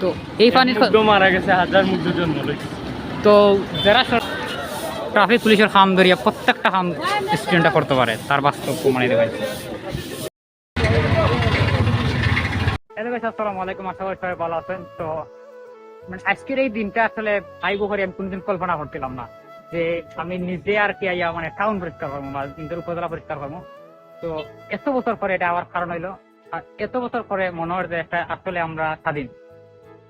তো এই পানির মারা গেছে হাজার তো যারা ট্রাফিক পুলিশের খাম ধরিয়া প্রত্যেকটা খাম স্টুডেন্টটা করতে পারে তার বাস্তব প্রমাণিত হয়েছে। আসসালামু আলাইকুম আশা করি সবাই ভালো আছেন। তো মানে আজকের এই দিনটা আসলে আইব করে আমি কোনদিন কল্পনা করছিলাম না যে আমি নিজে আর কি আইয়া মানে টাউন পরিষ্কার করব বা নিজের উপজেলা পরিষ্কার করব। তো এত বছর পরে এটা আবার কারণ হইল আর এত বছর পরে মনে হয় যে একটা আসলে আমরা স্বাধীন।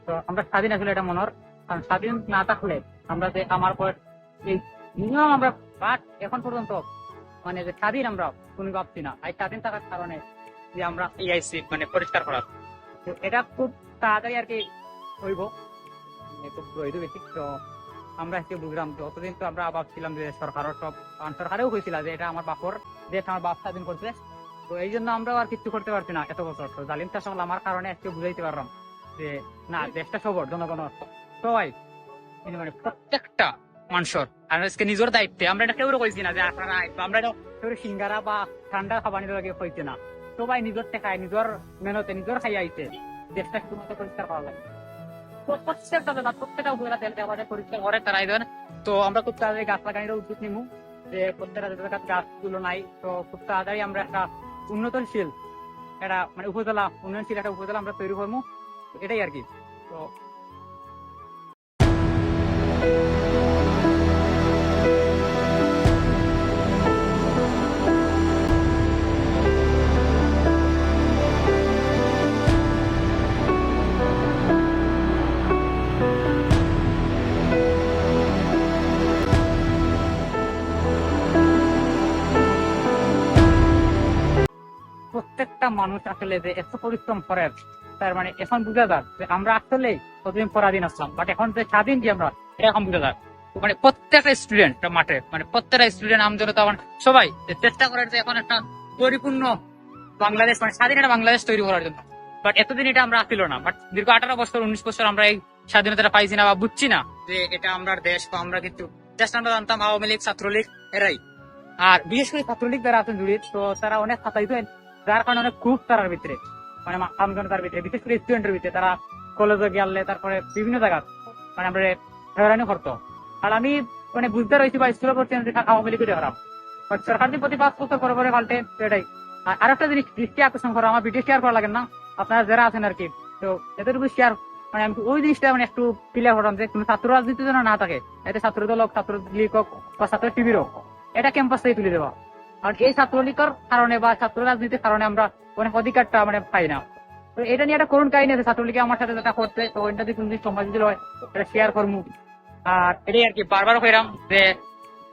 তো আমরা স্বাধীন আসলে এটা মনে হয়। কারণ স্বাধীন না থাকলে আমরা যে আমার পর এই মিনিমাম আমরা বাট এখন পর্যন্ত মানে যে স্বাধীন আমরা তুমি ভাবছি না। এই স্বাধীন থাকার কারণে যে আমরা ইআইসি মানে পরিষ্কার করার তো এটা খুব তাড়াতাড়ি আর কি হইব। মানে খুব রইদ বেশি। তো আমরা আজকে বুঝলাম তো অতদিন তো আমরা ভাবছিলাম যে সরকারের সব সরকারেও হয়েছিল যে এটা আমার বাপর দেশ আমার বাপ স্বাধীন করছে। তো এই জন্য আমরাও আর কিছু করতে পারছি না এত বছর। তো জালিম শাসন আমার কারণে আজকে বুঝাইতে পারলাম। যে, না, দেশটা সবর, জনগণের। সবাই মানে প্রত্যেকটা মানুষের। আর আজকে নিজের দায়িত্বে, আমরা এটা কইছি না যে আপনারা আমরা এটা সিঙ্গারা বা ঠান্ডা লাগে কইছে না। সবাই নিজের টেকায় নিজের নিজের খাই আইছে। দেশটা পরিষ্কার করা লাগে গাছ নাই, তো একটা একটা মানে উপজেলা, উন্নয়নশীল একটা উপজেলা আমরা তৈরি করব এটাই আর কি। তো প্রত্যেকটা মানুষ আসলে যে এত পরিশ্রম করে তার মানে এখন বুঝা যাক আমরা আসলে কতদিন পরাধীন আসলাম বাট এখন যে স্বাধীন যে আমরা, এটা এখন বুঝা যাক মানে প্রত্যেকটা স্টুডেন্ট মাঠে মানে প্রত্যেকটা স্টুডেন্ট আমজনতা মানে সবাই চেষ্টা করে যে এখন একটা পরিপূর্ণ বাংলাদেশ মানে স্বাধীন একটা বাংলাদেশ তৈরি করার জন্য। বাট এতদিন এটা আমরা আসিল না বাট দীর্ঘ আঠারো বছর, উনিশ বছর আমরা এই স্বাধীনতাটা পাইছি না বা বুঝছি না যে এটা আমরা দেশ বা আমরা কিন্তু জাস্ট আমরা জানতাম আওয়ামী লীগ, ছাত্রলীগ, এরাই। আর বিশেষ করে ছাত্রলীগ যারা আছেন জড়িত তো তারা অনেক খাতাইত যার কারণে অনেক খুব তারার ভিতরে। মানে আমজনতার ভিতরে, বিশেষ করে স্টুডেন্টের ভিতরে, তারা কলেজে গেলে তারপরে বিভিন্ন জায়গা মানে আমরা হয়রানি করতো আর আমি মানে বুঝতে রয়েছি বা স্কুলে পড়ছি আওয়ামী লীগের But সরকার যে প্রতি পাঁচ বছর পরে পরে পাল্টে সেটাই আর আরেকটা জিনিস দৃষ্টি আকর্ষণ করা আমার ভিডিও শেয়ার করা লাগে না। আপনারা যারা আছেন আর কি, তো এতটুকু শেয়ার মানে আমি ওই জিনিসটা মানে একটু ক্লিয়ার করাম যে, কোনো ছাত্র রাজনীতি যেন না থাকে, এতে ছাত্র দল হোক ছাত্র লীগ হোক, বা ছাত্র শিবির হোক, এটা ক্যাম্পাস থেকে তুলে দেওয়া। আর এই ছাত্রলীগের কারণে বা ছাত্র রাজনীতির কারণে আমরা অনেক অধিকারটা মানে পাই না। তো এটা নিয়ে একটা করুণ কাহিনী আছে, ছাত্রলীগে আমার সাথে যেটা করতে। তো ওইটা দিয়ে কোনো সমাজ দিল এটা শেয়ার করব আর এটাই আর কি, বারবার কইরাম যে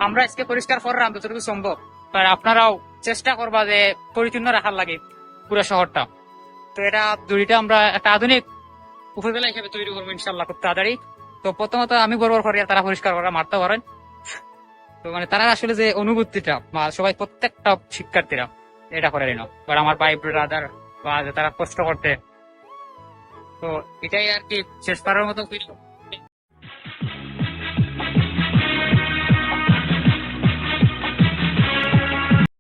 আমরা আজকে পরিষ্কার করলাম যতটুকু সম্ভব, আর আপনারাও চেষ্টা করবা যে পরিচ্ছন্ন রাখার লাগে পুরো শহরটা। তো এটা দুইটা আমরা একটা আধুনিক উপজেলা হিসেবে তৈরি করব ইনশাল্লাহ খুব তাড়াতাড়ি। তো প্রথমত আমি বরবর করি তারা পরিষ্কার করা মারতে পারেন। তো মানে তারা আসলে যে অনুভূতিটা সবাই প্রত্যেকটা শিক্ষার্থীরা এটা করে নিল। বা আমার ভাই ব্রাদার বা তারা কষ্ট করতে। তো এটাই আর কি শেষ করার মতো কিছু